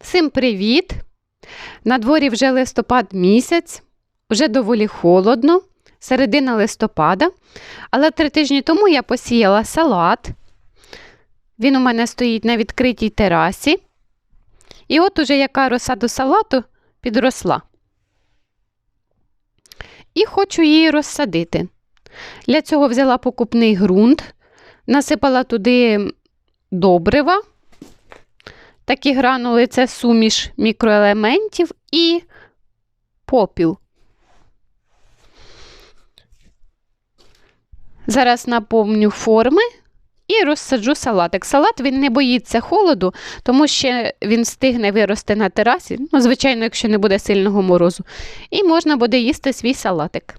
Всім привіт! На дворі вже листопад місяць, вже доволі холодно, середина листопада. Але три тижні тому я посіяла салат. Він у мене стоїть на відкритій терасі. І от уже яка роса до салату підросла. І хочу її розсадити. Для цього взяла покупний ґрунт, насипала туди добрива. Такі гранули це суміш мікроелементів і попіл. Зараз наповню форми і розсаджу салатик. Салат він не боїться холоду, тому що він встигне вирости на терасі, ну, звичайно, якщо не буде сильного морозу. І можна буде їсти свій салатик.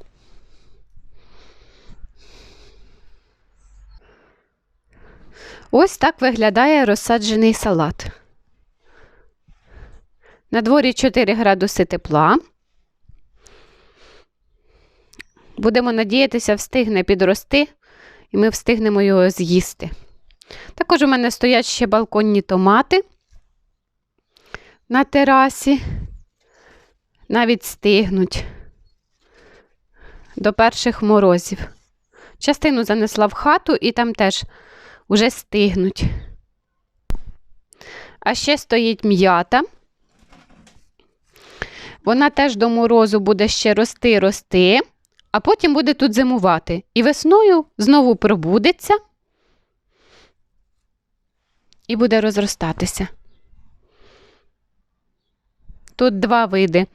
Ось так виглядає розсаджений салат. На дворі 4 градуси тепла. Будемо надіятися, встигне підрости, і ми встигнемо його з'їсти. Також у мене стоять ще балконні томати на терасі. Навіть стигнуть до перших морозів. Частину занесла в хату і там теж уже стигнуть. А ще стоїть м'ята. Вона теж до морозу буде ще рости, рости, а потім буде тут зимувати. І весною знову пробудеться і буде розростатися. Тут два види.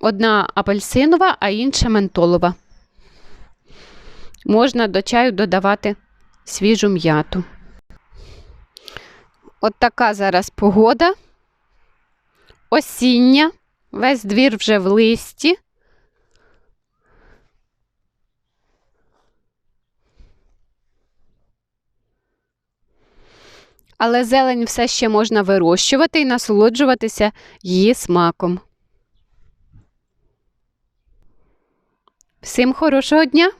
Одна апельсинова, а інша ментолова. Можна до чаю додавати свіжу м'яту. От така зараз погода. Осіння. Весь двір вже в листі. Але зелень все ще можна вирощувати і насолоджуватися її смаком. Всім хорошого дня!